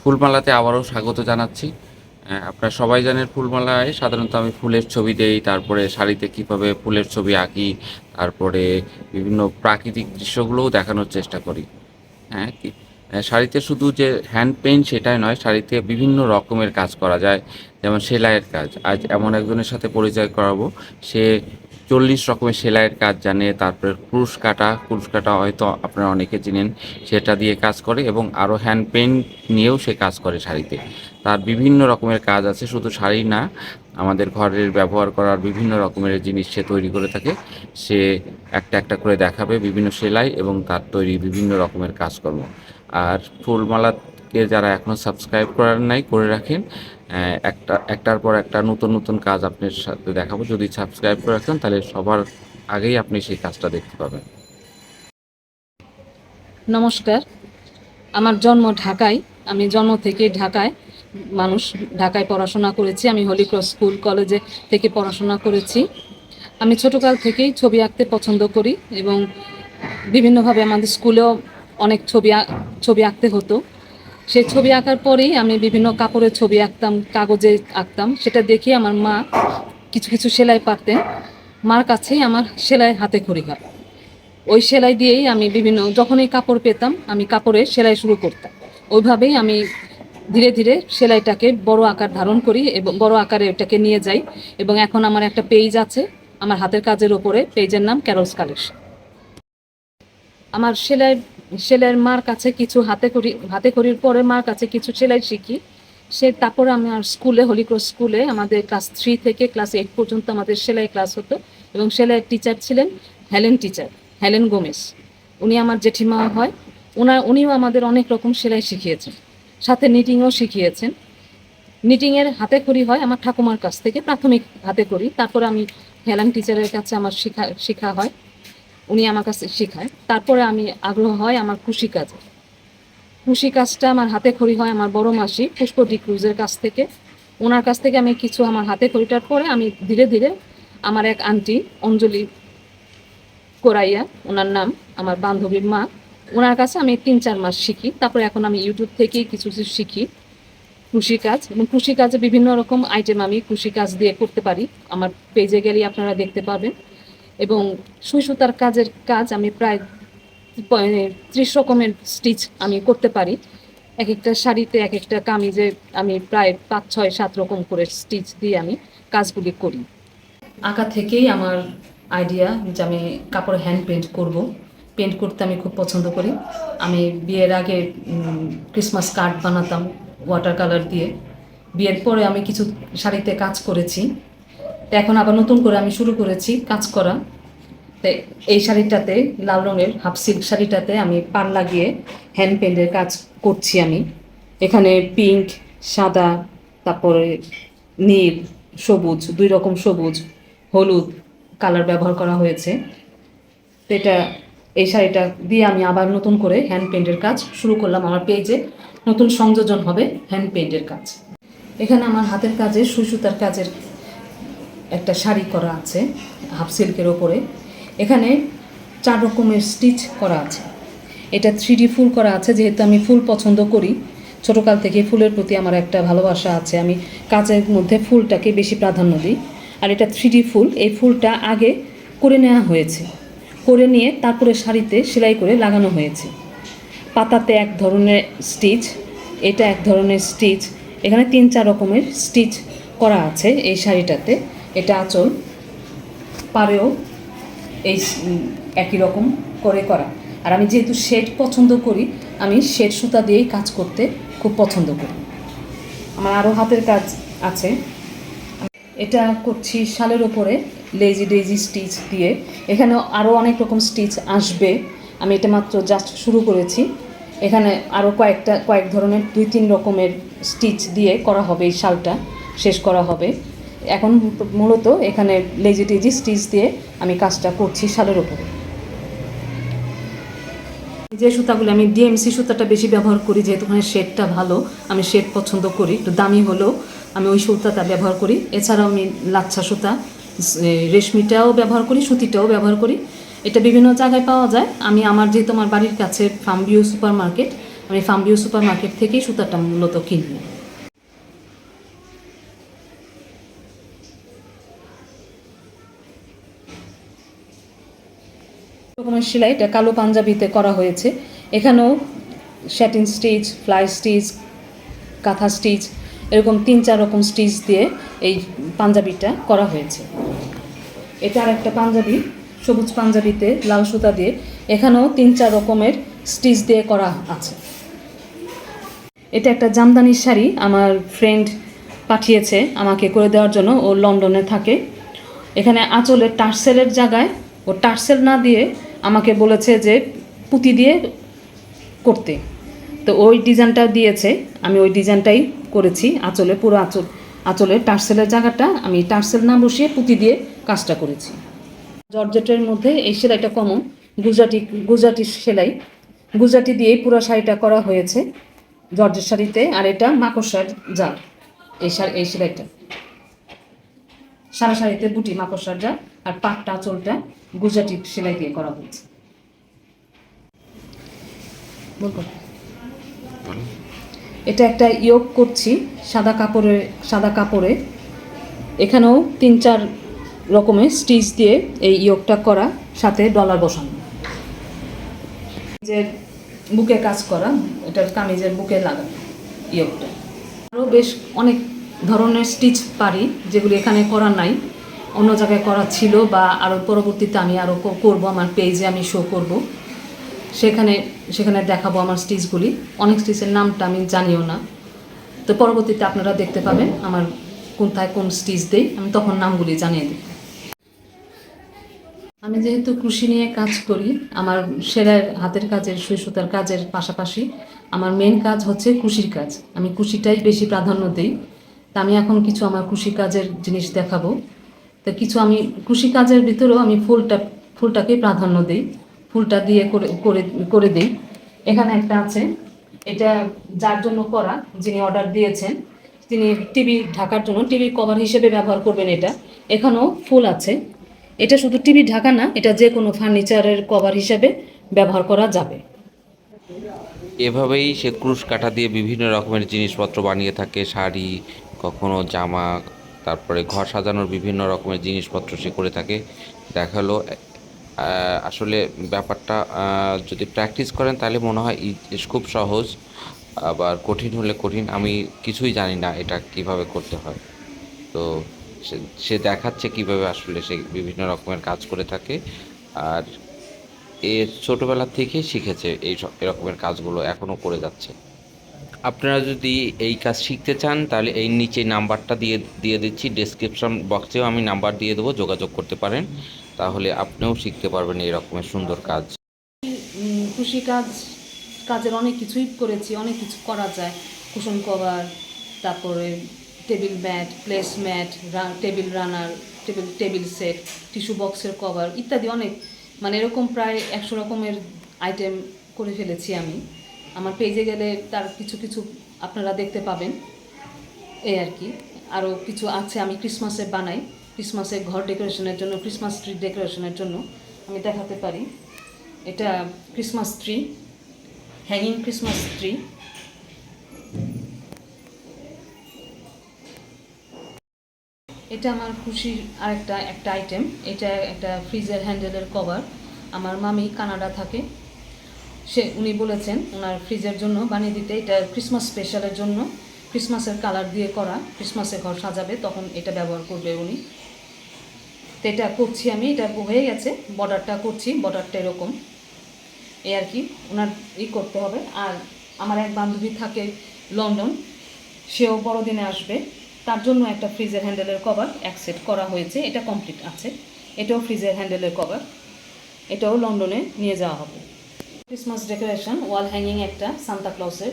ফুলমালাতে আবারও স্বাগত জানাচ্ছি। আপনারা সবাই জানেন ফুলমালায় সাধারণত আমি ফুলের ছবি দেই, তারপরে শাড়িতে কীভাবে ফুলের ছবি আঁকি, তারপরে বিভিন্ন প্রাকৃতিক দৃশ্যগুলোও দেখানোর চেষ্টা করি। হ্যাঁ শাড়িতে শুধু যে হ্যান্ড পেইন্ট সেটাই নয়, শাড়িতে বিভিন্ন রকমের কাজ করা যায়, যেমন সেলাইয়ের কাজ। আজ এমন একজনের সাথে পরিচয় করাবো, সে চল্লিশ রকমের সেলাইয়ের কাজ জানে, তারপরে ক্রুশ কাটা ক্রুশ কাটা হয়তো আপনারা অনেকে চিনেন, সেটা দিয়ে কাজ করে এবং আরও হ্যান্ড পেইন্ট নিয়েও সে কাজ করে শাড়িতে। তার বিভিন্ন রকমের কাজ আছে, শুধু শাড়ি না, আমাদের ঘরের ব্যবহার করার বিভিন্ন রকমের জিনিস সে তৈরি করে থাকে। সে একটা একটা করে দেখাবে বিভিন্ন সেলাই এবং তার তৈরি বিভিন্ন রকমের কাজকর্ম। আর ফুলমালাকে যারা এখনও সাবস্ক্রাইব করার নাই, করে রাখেন। একটা, একটার পর একটা নতুন নতুন কাজ আপনার সাথে দেখাবো। যদি সাবস্ক্রাইব করে রাখেন, তাহলে সবার আগেই আপনি সেই কাজটা দেখতে পাবেন। নমস্কার। আমার জন্ম ঢাকায়। আমি জন্ম থেকে ঢাকায় মানুষ। ঢাকায় পড়াশোনা করেছি। আমি হলিক্রস স্কুল কলেজে থেকে পড়াশোনা করেছি। আমি ছোটকাল থেকেই ছবি আঁকতে পছন্দ করি এবং বিভিন্নভাবে আমাদের স্কুলেও অনেক ছবি ছবি আঁকতে হতো। সেই ছবি আঁকার পরেই আমি বিভিন্ন কাপড়ের ছবি আঁকতাম, কাগজে আঁকতাম। সেটা দেখে আমার মা কিছু কিছু সেলাই পারতেন। মার কাছেই আমার সেলাই হাতে খড়ি হয় ওই সেলাই দিয়েই আমি বিভিন্ন, যখনই কাপড় পেতাম, আমি কাপড়ে সেলাই শুরু করতাম। ওইভাবেই আমি ধীরে ধীরে সেলাইটাকে বড় আকার ধারণ করি এবং বড় আকারে ওটাকে নিয়ে যাই। এবং এখন আমার একটা পেজ আছে, আমার হাতের কাজের ওপরে, পেজের নাম ক্যারলস কালেকশন আমার সেলাই সেলাইয়ের মার কাছে কিছু হাতে করি, হাতে করির পরে মার কাছে কিছু সেলাই শিখি। সে, তারপরে আমি আর স্কুলে হলিক্রস স্কুলে আমাদের ক্লাস থ্রি থেকে ক্লাস এইট পর্যন্ত আমাদের সেলাই ক্লাস হতো এবং সেলাইয়ের টিচার ছিলেন হেলেন টিচার হেলেন গোমেশ উনি আমার জেঠিমা হয়। ওনার, উনিও আমাদের অনেক রকম সেলাই শিখিয়েছেন, সাথে নিটিংও শিখিয়েছেন। নিটিংয়ের হাতে করি হয় আমার ঠাকুমার কাছ থেকে, প্রাথমিক হাতে করি। তারপরে আমি হেলান টিচারের কাছে আমার শেখা শেখা হয়। উনি আমার কাছে শেখায়। তারপরে আমি আগ্রহ হয় আমার খুশি কাজে। খুশি কাজটা আমার হাতে খড়ি হয় আমার বড় মাসি পুষ্প ডি ক্রুজের কাছ থেকে। ওনার কাছ থেকে আমি কিছু আমার হাতে খড়িটার পরে আমি ধীরে ধীরে আমার এক আন্টি অঞ্জলি কোরাইয়া, ওনার নাম, আমার বান্ধবীর মা, ওনার কাছে আমি তিন চার মাস শিখি। তারপরে এখন আমি ইউটিউব থেকেই কিছু কিছু শিখি। কৃষি কাজ এবং কৃষি কাজে বিভিন্ন রকম আইটেম আমি কৃষি কাজ দিয়ে করতে পারি। আমার পেজে গেলেই আপনারা দেখতে পাবেন। এবং সুই সুতার কাজের কাজ আমি প্রায় ত্রিশ রকমের স্টিচ আমি করতে পারি। এক একটা শাড়িতে এক একটা কামিজে আমি প্রায় পাঁচ, ছয়, সাত রকম করে স্টিচ দিয়ে আমি কাজগুলি করি। আঁকা থেকেই আমার আইডিয়া যে আমি কাপড় হ্যান্ড পেন্ট করব। পেন্ট করতে আমি খুব পছন্দ করি। আমি বিয়ের আগে ক্রিসমাস কার্ড বানাতাম ওয়াটার কালার দিয়ে। বিয়ের পরে আমি কিছু শাড়িতে কাজ করেছি। তো এখন আবার নতুন করে আমি শুরু করেছি কাজ করা। তো এই শাড়িটাতে, লাল রঙের হাফ সিল্ক শাড়িটাতে আমি পার লাগিয়ে হ্যান্ড পেন্টের কাজ করছি আমি। এখানে পিঙ্ক সাদা, তারপরে নীল, সবুজ, দুই রকম সবুজ, হলুদ কালার ব্যবহার করা হয়েছে। তো এটা, এই শাড়িটা দিয়ে আমি আবার নতুন করে হ্যান্ড পেন্টের কাজ শুরু করলাম। আমার পেজে নতুন সংযোজন হবে হ্যান্ড পেন্টের কাজ। এখানে আমার হাতের কাজে সুই সুতার কাজের একটা শাড়ি করা আছে হাফ সিল্কের ওপরে। এখানে চার রকমের স্টিচ করা আছে। এটা থ্রি ফুল করা আছে, যেহেতু আমি ফুল পছন্দ করি। ছোটোকাল থেকে ফুলের প্রতি আমার একটা ভালোবাসা আছে। আমি কাজের মধ্যে ফুলটাকে বেশি প্রাধান্য দিই। আর এটা থ্রি ফুল। এই ফুলটা আগে করে নেওয়া হয়েছে। করে নিয়ে তারপরে শাড়িতে সেলাই করে লাগানো হয়েছে। পাতাতে এক ধরনের স্টিচ এটা এক ধরনের স্টিচ এখানে তিন চার রকমের স্টিচ করা আছে এই শাড়িটাতে। এটা আঁচল, পারেও এই একই রকম করে করা। আর আমি যেহেতু শেড পছন্দ করি, আমি শেড সুতা দিয়েই কাজ করতে খুব পছন্দ করি। আমার আরও হাতের কাজ আছে। এটা করছি শালের ওপরে লেজি ডেজি স্টিচ দিয়ে। এখানে আরও অনেক রকম স্টিচ আসবে। আমি এটা মাত্র জাস্ট শুরু করেছি। এখানে আরও কয়েকটা, কয়েক ধরনের, দুই তিন রকমের স্টিচ দিয়ে করা হবে এই শালটা। শেষ করা হবে। এখন মূলত এখানে লেজি টেজি স্টিচ দিয়ে আমি কাজটা করছি শালের ওপরে যে সুতাগুলো, আমি ডিএমসি সুতাটা বেশি ব্যবহার করি, যেহেতু ওখানে শেডটা ভালো, আমি শেড পছন্দ করি, একটু দামি হলেও আমি ওই সুতাটা ব্যবহার করি। এছাড়াও আমি লাচ্ছা সুতা রেশমিটাও ব্যবহার করি, সুতিটাও ব্যবহার করি। এটা বিভিন্ন জায়গায় পাওয়া যায়। আমি আমার, যেহেতু আমার বাড়ির কাছে ফার্ম ভিউ সুপার মার্কেট আমি ফার্মভিউ সুপার মার্কেট থেকেই সুতাটা মূলত কিনি। রকমের সেলাই এটা কালো পাঞ্জাবিতে করা হয়েছে। এখানেও satin stitch fly stitch kantha stitch এরকম তিন, চার রকম স্টিচ দিয়ে এই পাঞ্জাবিটা করা হয়েছে। এটা আর একটা পাঞ্জাবি, সবুজ পাঞ্জাবিতে লাল সুতা দিয়ে। এখানেও তিন, চার রকমের স্টিচ দিয়ে করা আছে। এটা একটা জামদানির শাড়ি, আমার ফ্রেন্ড পাঠিয়েছে আমাকে করে দেওয়ার জন্য, ও লন্ডনে থাকে। এখানে আঁচলের টার্সেলের জায়গায়, ও টার্সেল না দিয়ে আমাকে বলেছে যে পুঁতি দিয়ে করতে। তো ওই ডিজাইনটা দিয়েছে, আমি ওই ডিজাইনটাই করেছি, আঁচলে, পুরো আঁচল, আঁচলের টার্সেলের জায়গাটা আমি টার্সেল না বসিয়ে পুঁতি দিয়ে কাজটা করেছি। জর্জেটের মধ্যে এই সেলাইটা কমন, গুজরাটি গুজরাটি সেলাই। গুজরাটি দিয়েই পুরো শাড়িটা করা হয়েছে জর্জেট শাড়িতে, আর এটা মাকড়সার জাল, এই শাড়ি, এই সেলাইটা। সারা শাড়িতে বুটি মাকড়সার জাল আর পাটটা, আঁচলটা গুজরাটি সেলাই দিয়ে করা হয়েছে এটা একটা ইয়োগ করছি সাদা কাপড়ে সাদা কাপড়ে। এখানেও তিন চার রকমের স্টিচ দিয়ে এই ইয়োগটা করা সাথে ডলার বসানো। যে বুকে কাজ করা এটা কামিজের বুকে লাগানো ইয়োগটা। আরও বেশ অনেক ধরনের স্টিচ পারি যেগুলি এখানে করা নাই। অন্য জায়গায় করা ছিল বা আরও পরবর্তীতে আমি আরও করব, আমার পেজে আমি শো করব। সেখানে সেখানে দেখাবো আমার স্টিচগুলি অনেক স্টিচের নামটা আমি জানিও না। তো পরবর্তীতে আপনারা দেখতে পাবেন আমার কোনটায় কোন স্টিচ দেই। আমি তখন নামগুলি জানিয়ে দিই। আমি যেহেতু কৃষি নিয়ে কাজ করি, আমার সেলাইয়ের হাতের কাজের সুতার কাজের পাশাপাশি আমার মেন কাজ হচ্ছে কুশির কাজ। আমি কুশিটাই বেশি প্রাধান্য দিই। তা আমি এখন কিছু আমার কৃষি কাজের জিনিস দেখাবো। তো কিছু আমি কৃষি কাজের ভিতরেও আমি ফুলটা ফুলটাকে প্রাধান্য দিই। ফুলটা দিয়ে করে করে দিই। এখানে একটা আছে। এটা যার জন্য করা, যিনি অর্ডার দিয়েছেন, তিনি টিভি ঢাকার জন্য টিভি কভার হিসেবে ব্যবহার করবেন এটা। এখানেও ফুল আছে। এটা শুধু টিভি ঢাকা না, এটা যে কোনো ফার্নিচারের কভার হিসেবে ব্যবহার করা যাবে। এভাবেই সে ক্রুশ কাঠা দিয়ে বিভিন্ন রকমের জিনিসপত্র বানিয়ে থাকে, শাড়ি, কখনো জামা তারপরে ঘর সাজানোর বিভিন্ন রকমের জিনিসপত্র সে করে থাকে। দেখাল আসলে ব্যাপারটা যদি প্র্যাকটিস করেন তাহলে মনে হয় খুব সহজ। আবার কঠিন হলে কঠিন, আমি কিছুই জানি না এটা কীভাবে করতে হয়। তো সে- দেখাচ্ছে কীভাবে আসলে সে বিভিন্ন রকমের কাজ করে থাকে। আর এ ছোটবেলা থেকেই শিখেছে এই এরকমের কাজগুলো, এখনও করে যাচ্ছে। আপনারা যদি এই কাজ শিখতে চান, তাহলে এই নিচে নাম্বারটা দিয়ে দিয়ে দিচ্ছি। ডেসক্রিপশন বক্সেও আমি নাম্বার দিয়ে দেবো, যোগাযোগ করতে পারেন। তাহলে আপনিও শিখতে পারবেন এই রকমের সুন্দর কাজ। কৃষি কাজ, কাজের অনেক কিছুই করেছি, অনেক কিছু করা যায়। কুশন কভার, তারপরে table mat place mat table runner table table set tissue বক্সের কভার ইত্যাদি অনেক মানে এরকম প্রায় একশো রকমের আইটেম করে ফেলেছি আমি। আমার পেজে গেলে তার কিছু কিছু আপনারা দেখতে পাবেন। এই আর কি। আরও কিছু আছে আমি ক্রিসমাসে বানাই। ক্রিসমাসে ঘর ডেকোরেশনের জন্য ক্রিসমাস ট্রি ডেকোরেশনের জন্য আমি দেখাতে পারি। এটা Christmas tree hanging Christmas tree এটা আমার খুশির আরেকটা, একটা আইটেম এটা একটা ফ্রিজের হ্যান্ডেলের কভার আমার মামি কানাডা থাকে। সে, উনি বলেছেন ওনার ফ্রিজের জন্য বানিয়ে দিতে, এটা ক্রিসমাস স্পেশালের জন্য। ক্রিসমাসের কালার দিয়ে করা ক্রিসমাসে ঘর সাজাবে, তখন এটা ব্যবহার করবে উনি। তো এটা করছি আমি, এটা হয়ে গেছে বর্ডারটা করছি বর্ডারটা এরকম। এই আর কি ওনার ই করতে হবে। আর আমার এক বান্ধবী থাকে লন্ডন সেও বড়দিনে আসবে। তার জন্য একটা ফ্রিজের হ্যান্ডেলের কভার এক সেট করা হয়েছে, এটা কমপ্লিট আছে। এটাও ফ্রিজের হ্যান্ডেলের কভার এটাও লন্ডনে নিয়ে যাওয়া হবে। ক্রিসমাস ডেকোরেশন ওয়াল হ্যাঙ্গিং একটা সান্তা ক্লসের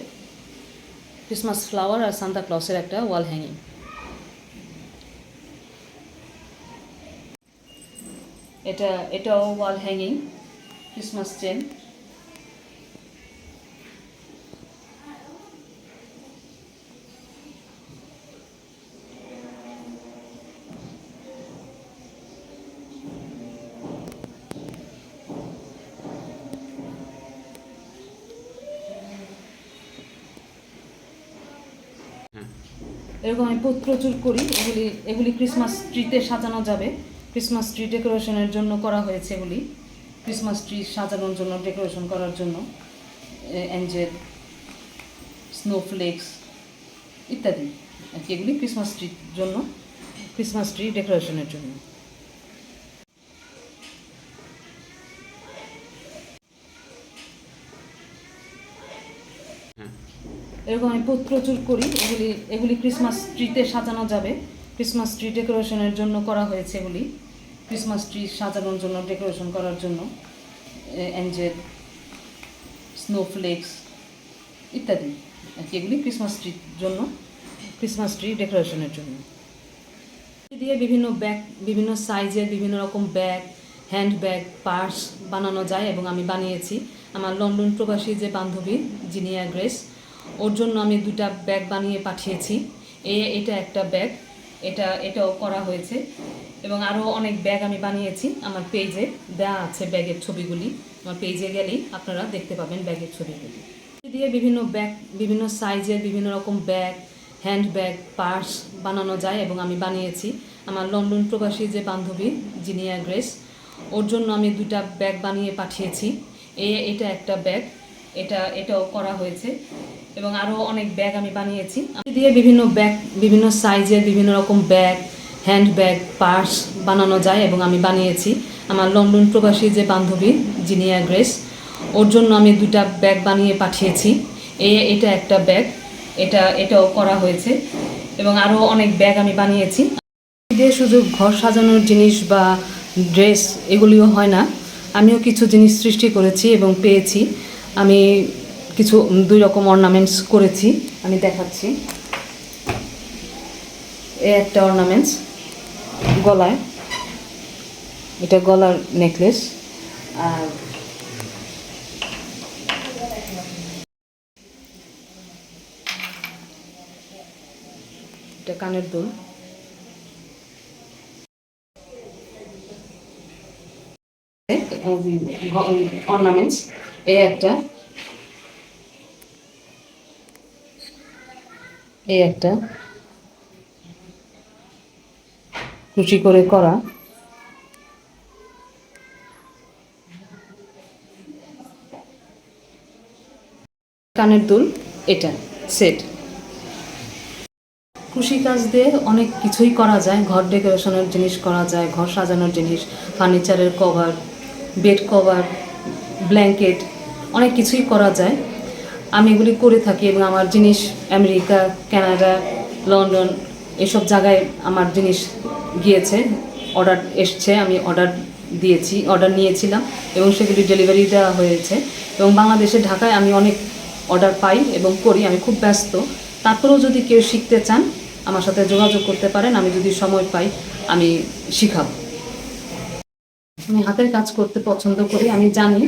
ক্রিসমাস ফ্লাওয়ার আর সান্তা ক্লসের একটা ওয়াল হ্যাঙ্গিং এটা, এটাও ওয়াল হ্যাঙ্গিং ক্রিসমাস চেন এরকম আমি প্রচুর করি। এগুলি এগুলি ক্রিসমাস ট্রিতে সাজানো যাবে। ক্রিসমাস ট্রি ডেকোরেশনের জন্য করা হয়েছে এগুলি। ক্রিসমাস ট্রি সাজানোর জন্য ডেকোরেশন করার জন্য। অ্যাঞ্জেল স্নোফ্লেক্স ইত্যাদি। আর কি এগুলি ক্রিসমাস ট্রির জন্য। ক্রিসমাস ট্রি ডেকোরেশনের জন্য। এরকম আমি প্রচুর করি। এগুলি এগুলি ক্রিসমাস ট্রিতে সাজানো যাবে। ক্রিসমাস ট্রি ডেকোরেশনের জন্য করা হয়েছে এগুলি। ক্রিসমাস ট্রি সাজানোর জন্য ডেকোরেশন করার জন্য। অ্যাঞ্জেল স্নোফ্লেক্স ইত্যাদি। আর কি, এগুলি ক্রিসমাস ট্রির জন্য ক্রিসমাস ট্রি ডেকোরেশনের জন্য। দিয়ে বিভিন্ন ব্যাগ বিভিন্ন সাইজের বিভিন্ন রকম ব্যাগ হ্যান্ড ব্যাগ পার্স বানানো যায় এবং আমি বানিয়েছি। আমার লন্ডন প্রবাসী যে বান্ধবী জিনিয়া গ্রেস ওর জন্য আমি দুটা ব্যাগ বানিয়ে পাঠিয়েছি। এ, এটা একটা ব্যাগ। এটা, এটাও করা হয়েছে। এবং আরও অনেক ব্যাগ আমি বানিয়েছি আমার পেজে। দেওয়া আছে ব্যাগের ছবিগুলি। আমার পেজে গেলেই আপনারা দেখতে পাবেন ব্যাগের ছবিগুলি। দিয়ে বিভিন্ন ব্যাগ, বিভিন্ন সাইজের বিভিন্ন রকম ব্যাগ, হ্যান্ড ব্যাগ, পার্স বানানো যায় এবং আমি বানিয়েছি। আমার লন্ডন প্রবাসী যে বান্ধবী জিনিয়া গ্রেস ওর জন্য আমি দুটা ব্যাগ বানিয়ে পাঠিয়েছি। এ, এটা একটা ব্যাগ। এটা, এটাও করা হয়েছে। এবং আরও অনেক ব্যাগ আমি বানিয়েছি। আমি দিয়ে বিভিন্ন ব্যাগ বিভিন্ন সাইজের বিভিন্ন রকম ব্যাগ হ্যান্ড ব্যাগ পার্স বানানো যায় এবং আমি বানিয়েছি। আমার লন্ডন প্রবাসী যে বান্ধবী জিনিয়া গ্রেস ওর জন্য আমি দুটা ব্যাগ বানিয়ে পাঠিয়েছি। এ, এটা একটা ব্যাগ এটা, এটাও করা হয়েছে। এবং আরও অনেক ব্যাগ আমি বানিয়েছি। দিয়ে শুধু ঘর সাজানোর জিনিস বা ড্রেস এগুলিও হয় না। আমিও কিছু জিনিস সৃষ্টি করেছি এবং পেয়েছি। আমি কিছু দুই রকম অর্নামেন্টস করেছি, আমি দেখাচ্ছি। এ একটা অর্নামেন্টস গলায়। এটা গলার নেকলেস আর এটা কানের দুল। অর্নামেন্টস এই একটা। এই একটা। খুশি করে করা। কানের দুল, এটা, সেট। কৃষি কাজ দিয়ে অনেক কিছুই করা যায়। ঘর ডেকোরেশনের জিনিস করা যায়, ঘর সাজানোর জিনিস, ফার্নিচারের কভার, বেড কভার, ব্ল্যাঙ্কেট অনেক কিছুই করা যায়। আমি এগুলি করে থাকি এবং আমার জিনিস আমেরিকা, কানাডা, লন্ডন এসব জায়গায় আমার জিনিস গিয়েছে, অর্ডার এসছে, আমি অর্ডার দিয়েছি, অর্ডার নিয়েছিলাম এবং সেগুলি ডেলিভারি দেওয়া হয়েছে এবং বাংলাদেশে, ঢাকায় আমি অনেক অর্ডার পাই এবং করি, আমি খুব ব্যস্ত। তারপরেও যদি কেউ শিখতে চান, আমার সাথে যোগাযোগ করতে পারেন, আমি যদি সময় পাই, আমি শিখাবো। আমি হাতের কাজ করতে পছন্দ করি, আমি জানি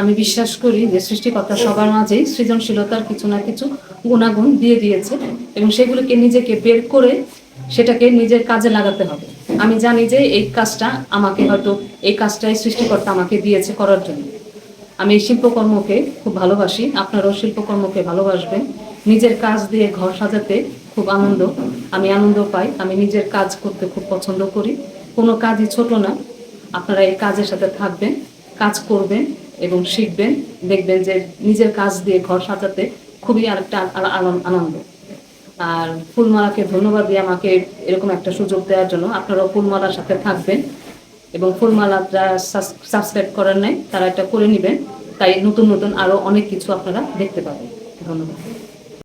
আমি বিশ্বাস করি যে সৃষ্টিকর্তা সবার মাঝেই সৃজনশীলতার কিছু না কিছু গুণাগুণ দিয়ে দিয়েছে এবং সেগুলোকে নিজেকে বের করে সেটাকে নিজের কাজে লাগাতে হবে। আমি জানি যে এই কাজটা আমাকে হয়তো, এই কাজটাই সৃষ্টিকর্তা আমাকে দিয়েছে করার জন্য। আমি এই শিল্পকর্মকে খুব ভালোবাসি। আপনারাও শিল্পকর্মকে ভালোবাসবেন। নিজের কাজ দিয়ে ঘর সাজাতে খুব আনন্দ, আমি আনন্দ পাই। আমি নিজের কাজ করতে খুব পছন্দ করি। কোনো কাজই ছোট না। আপনারা এই কাজের সাথে থাকবেন, কাজ করবেন। এবং শিখবেন, দেখবেন যে নিজের কাজ দিয়ে ঘর সাজাতে খুবই আরেকটা আনন্দ। আর ফুলমালাকে ধন্যবাদ দিয়ে আমাকে এরকম একটা সুযোগ দেওয়ার জন্য আপনারাও ফুলমালার সাথে থাকবেন এবং ফুলমালা যারা সাবস্ক্রাইব করার নাই, তারা এটা করে নেবেন। তাই নতুন নতুন আরও অনেক কিছু আপনারা দেখতে পাবেন। ধন্যবাদ।